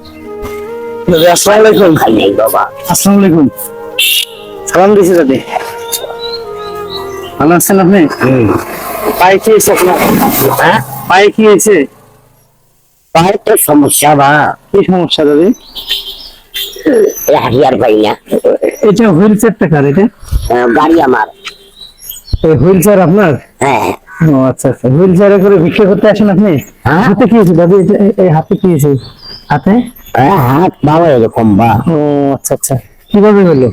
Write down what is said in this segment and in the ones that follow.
দাদি আসসালামু আলাইকুম। বাবা আসসালামু আলাইকুম। সালাম দিছি দাদি ভালো আছেন আপনি? পায়ে কি হয়েছে হ্যাঁ? পায়ে কি হয়েছে পায়ের তো সমস্যা বা। কি সমস্যা দাদি হারিয়ার পাই না। এটা হুইল চেয়ারটা কার এটা? গাড়ি আমার। এই হুইল চেয়ার আপনার? হ্যাঁ। ও আচ্ছা আচ্ছা। হুইল চেয়ারে করে ভিক্ষা করতে আসেন আপনি? হ্যাঁ। হাতে কি হয়েছে দাদি এই- এই হাতে কি হয়েছে হাতে হ্যাঁ, হাত বাবা এরকম বা। ও আচ্ছা আচ্ছা। কীভাবে হলো?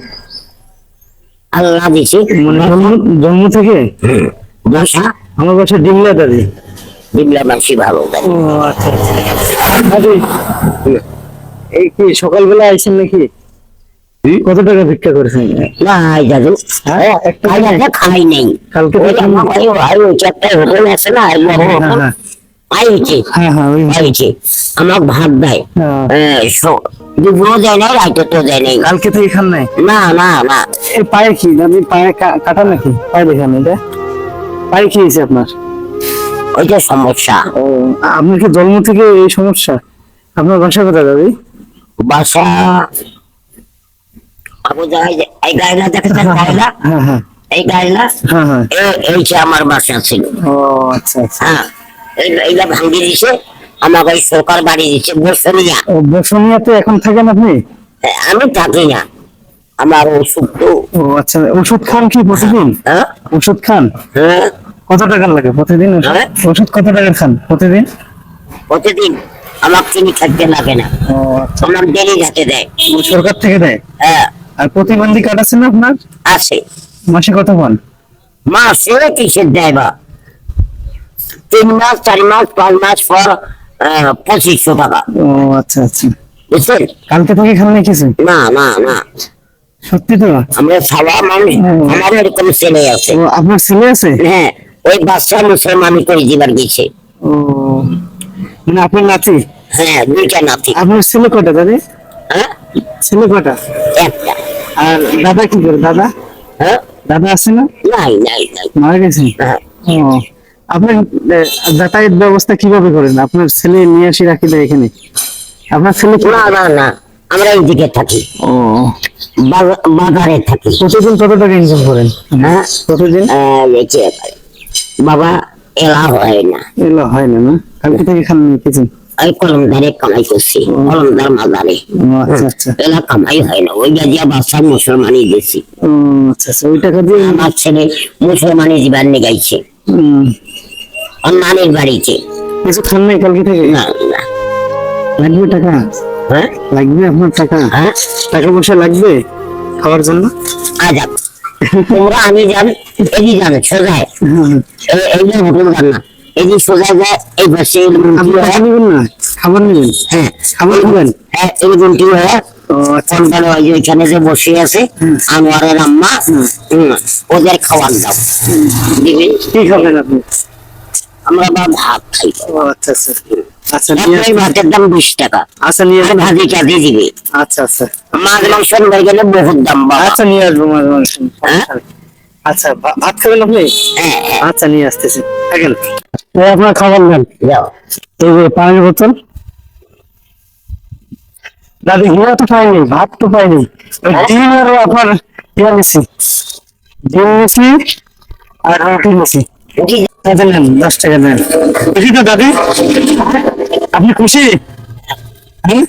আল্লাহ দিছে মানে জন্ম থেকে? বাসা। আমার বাসা ডিমলা দাদি বিমলা মাসি ভালো ও আচ্ছা আচ্ছা। দাদি এই কি সকালবেলা আইছেন নাকি? কত টাকা ভিক্ষা করেছেন? না দাদু হ্যাঁ, একটা খাই নাই। কালকে ওই চারটা হোটেল আছে না এই হ্যাঁ হ্যাঁ ভাত দেয়। হ্যাঁ। দুপুরও দেয় নাই রাইতে তো দেয় নাই। কালকে থেকে খান নাই? না না না। এই পায়ে কি? দাদি পায়ে কাটা নাকি? পায়ে দেখান এটা পায়ে কি আপনার? ওইটা সমস্যা। আপনার কি জন্ম থেকে এই সমস্যা? আপনার বাসা কোথায় দাদি? বাসা আবু জাহাজ এই দেখেছেন গাড়িটা হ্যাঁ হ্যাঁ এই গাড়িটা হ্যাঁ হ্যাঁ। এ- এইটা আমার বাসা ছিল। ও আচ্ছা আচ্ছা। হ্যাঁ। এই- এইটা ভাঙ্গি দিছে আমাকে ওই সরকার বাড়ি দিচ্ছে বসনিয়া ও বসুনিয়াতে এখন থাকেন আপনি? আমি থাকি না। আমার ওষুধ তো ও আচ্ছা ওষুধ খান কি প্রতিদিন? হ্যাঁ? ওষুধ খান? হ্যাঁ। কত টাকার লাগে প্রতিদিন ওষুধ? হ্যাঁ? কত টাকার খান প্রতিদিন? প্রতিদিন আমার চিনি খাইতে লাগে না। ও আচ্ছা। আমার দেরি যাতে দেয়। সরকার থেকে দেয়? হ্যাঁ। আর প্রতিবন্ধী কার্ড আছে না আপনার? আছে। মাসে কত পান? মাসে কিসের দেয় বা। তিন মাস চার মাস পাঁচ মাস পর পঁচিশশো টাকা। ও আচ্ছা আচ্ছা। বুঝছেন? কালকে থেকে খান নাই না না না। সত্যি তো? আমরা সারা মানুষ আমার এরকম ছেলে আছে। আপনার ছেলে আছে? হ্যাঁ ওই বাচ্চা মুসলমান করে জীবন গেছে ও মানে আপনার নাতি? হ্যাঁ দুইটা নাতি। আপনার ছেলে কটা দাদি? হ্যাঁ? ছেলে কটা একটা। আর দাদা কি করে দাদা? হ্যাঁ? দাদা আছে না? নাই নাই নাই। মারা গেছে? হ্যাঁ। ও। আপনার যাতায়াত ব্যবস্থা কীভাবে করেন? আপনার ছেলে নিয়ে আসি রাখি দেয় এখানে। আপনার ছেলে না না না। আমরা এইদিকে থাকি। ও। বাজারে থাকি। প্রতিদিন কত টাকা ইনকাম করেন? হ্যাঁ? প্রতিদিন? বাবা এলা হয় না। এগুলো হয় না না? কালকে থেকে খান ওই কলমদারে কামাই করছি। কলমদার মাজারে ও আচ্ছা আচ্ছা। এলা কামাই হয় না। ওই গাজিয়া বাচ্চা মুসলমানি গেছি আচ্ছা আচ্ছা। ওই টাকা দিয়ে আমার ছেলে মুসলমানি জীবন নিগাইছে ওর নানির বাড়িতে কিছু খান নাই কালকে থেকে? না না। লাগবে টাকা? হ্যাঁ? লাগবে আপনার টাকা? হ্যাঁ। টাকা পয়সা লাগবে খাওয়ার জন্য? আজাব তোমরা আমি সোজায় হ্যাঁ, হোটেল এদি সোজা যায় এই পাশে নেবেন না? খাবার নেবেন? হ্যাঁ। খাবার হ্যাঁ এই হয় আচ্ছা। ওই ওইখানে যে বসে আছে আনোয়ারের আম্মা ওদের খাওয়ার দাও। দিবেন কি খাবেন আপনি? আমরা বা ভাত খাই। আচ্ছা আচ্ছা। আচ্ছা নিয়ে ভাতের দাম বিশ টাকা। আচ্ছা নিয়ে ভাজি চাঁদি দিবে। আচ্ছা আচ্ছা। মাছ মাংস হয়ে গেলে বহুত দাম আচ্ছা নিয়ে আসব মাঝে মাঝে হ্যাঁ? আচ্ছা ভাত খাবেন আপনি? হ্যাঁ হ্যাঁ। আচ্ছা নিয়ে আসতেছি। থাকেন। আপনার খাবার নেন। এই যে পানির বোতল। দাদি হিরা তো পাইনি ভাত তো পাইনি। ডিম আর আপনার ইয়া নিছি ডিম নিছি আর রুটি নিছি নেন দশ টাকা নেন খুশি তো দাদি? আপনি খুশি? হ্যাঁ